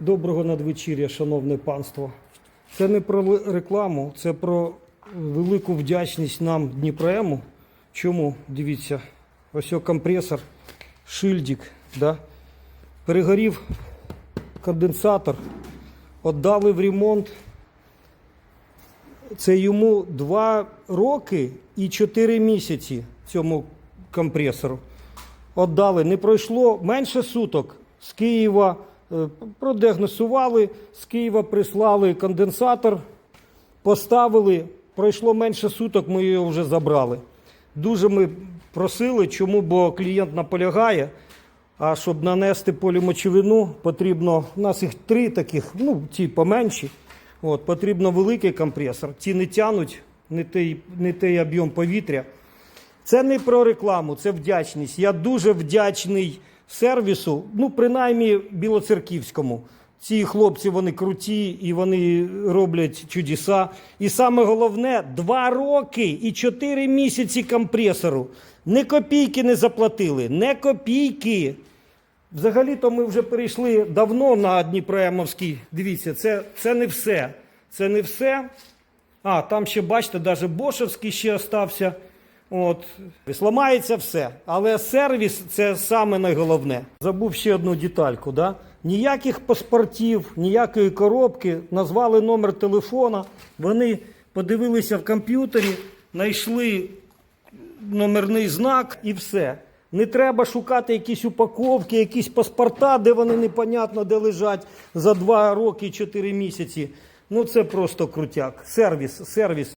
Доброго надвечір'я, шановне панство. Це не про рекламу, це про велику вдячність нам Дніпроему. Чому? Дивіться, ось компресор, шильдик, да? перегорів конденсатор, віддали в ремонт. Це йому 2 роки і 4 місяці цьому компресору. Отдали. Не пройшло менше суток. З Києва продіагностували, з Києва прислали конденсатор, поставили. Пройшло менше суток, ми його вже забрали. Дуже ми просили, чому, бо клієнт наполягає. А щоб нанести полімочовину, потрібно, у нас їх три таких, ну, ті поменші. От, потрібно великий компресор. Ті не тянуть, не той, не той об'єм повітря. Це не про рекламу, це вдячність. Я дуже вдячний сервісу, ну, принаймні білоцерківському. Ці хлопці вони круті і вони роблять чудеса. І саме головне, два роки і чотири місяці компресору. Не копійки не заплатили, не копійки. Взагалі-то ми вже перейшли давно на Дніпроемовський. Дивіться, це, це не все. Це не все. А, там ще, бачите, навіть Бошевський ще остався. От. Ламається все. Але сервіс це саме найголовне. Забув ще одну детальку. Да? Ніяких паспортів, ніякої коробки, назвали номер телефона. Вони подивилися в комп'ютері, знайшли номерний знак і все. Не треба шукати якісь упаковки, якісь паспорта, де вони непонятно де лежать за 2 роки 4 місяці. Ну це просто крутяк. Сервіс, сервіс.